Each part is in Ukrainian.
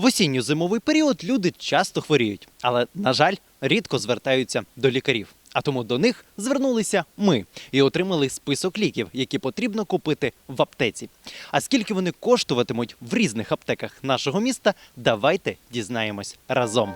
В осінньо-зимовий період люди часто хворіють, але, на жаль, рідко звертаються до лікарів. А тому до них звернулися ми і отримали список ліків, які потрібно купити в аптеці. А скільки вони коштуватимуть в різних аптеках нашого міста, давайте дізнаємось разом.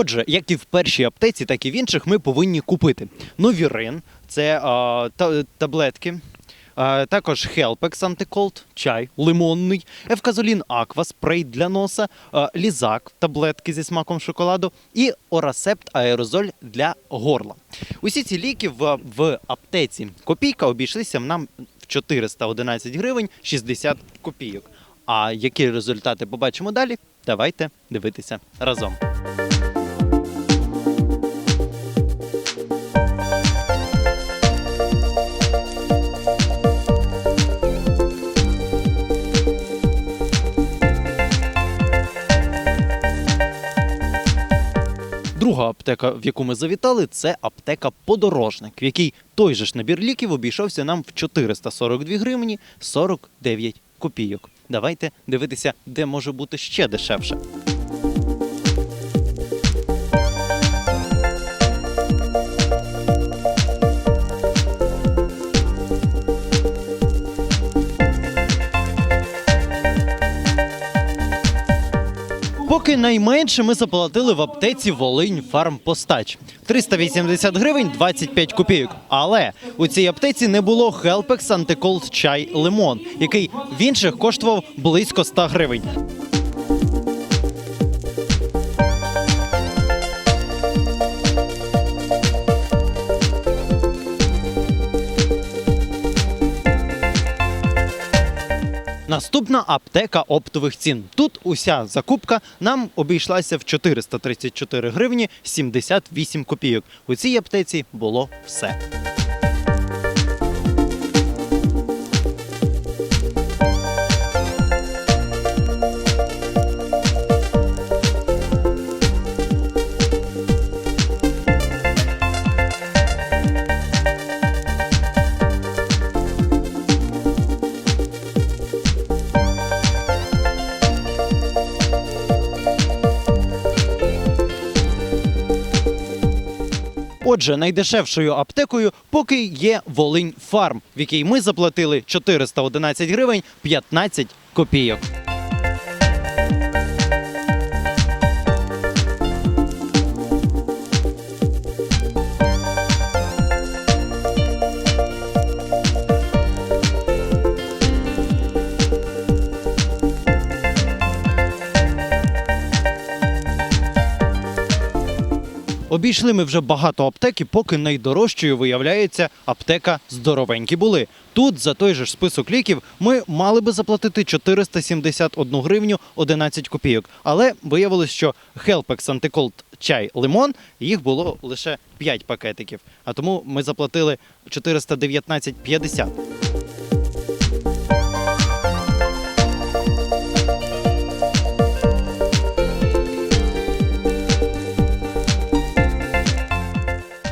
Отже, як і в першій аптеці, так і в інших ми повинні купити новірин, це а, та, таблетки. Також Хелпекс антиколд, чай лимонний, Евказолін Аква, спрей для носа, лізак, таблетки зі смаком шоколаду і Орасепт аерозоль для горла. Усі ці ліки в, в аптеці Копійка обійшлися нам в 411 гривень 60 копійок. А які результати побачимо далі? Давайте дивитися разом. Друга аптека, в яку ми завітали, це аптека Подорожник, в якій той же ж набір ліків обійшовся нам в 442 гривні 49 копійок. Давайте дивитися, де може бути ще дешевше. Поки найменше ми заплатили в аптеці Волинь Фармпостач 380 гривень 25 копійок. Але у цій аптеці не було Хелпекс Антиколд чай лимон, який в інших коштував близько 100 гривень. Наступна аптека оптових цін. Тут уся закупка нам обійшлася в 434 гривні 78 копійок. У цій аптеці було все. Отже, найдешевшою аптекою поки є Волинь Фарм, в якій ми заплатили 411 гривень 15 копійок. Обійшли ми вже багато аптек, і поки найдорожчою виявляється аптека здоровенькі були. Тут за той же ж список ліків ми мали би заплатити 471 гривню 11 копійок. Але виявилось, що Хелпекс Антиколд чай лимон їх було лише 5 пакетиків. А тому ми заплатили 419,50.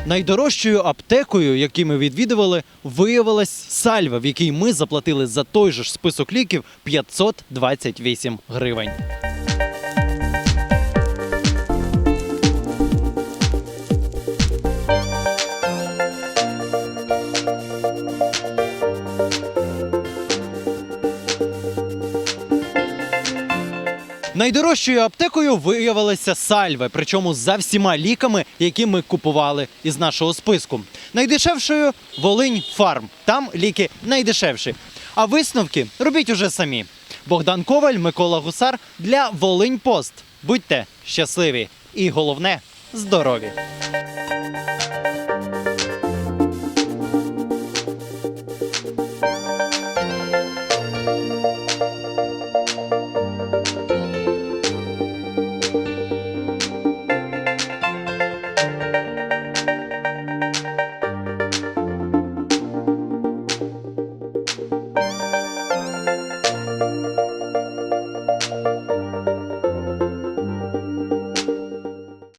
Найдорожчою аптекою, які ми відвідували, виявилась сальва, в якій ми заплатили за той же ж список ліків 528 гривень. Найдорожчою аптекою виявилася сальви, причому за всіма ліками, які ми купували із нашого списку. Найдешевшою Волинь Фарм. Там ліки найдешевші. А висновки робіть уже самі. Богдан Коваль, Микола Гусар для Волинь Пост. Будьте щасливі і головне здорові!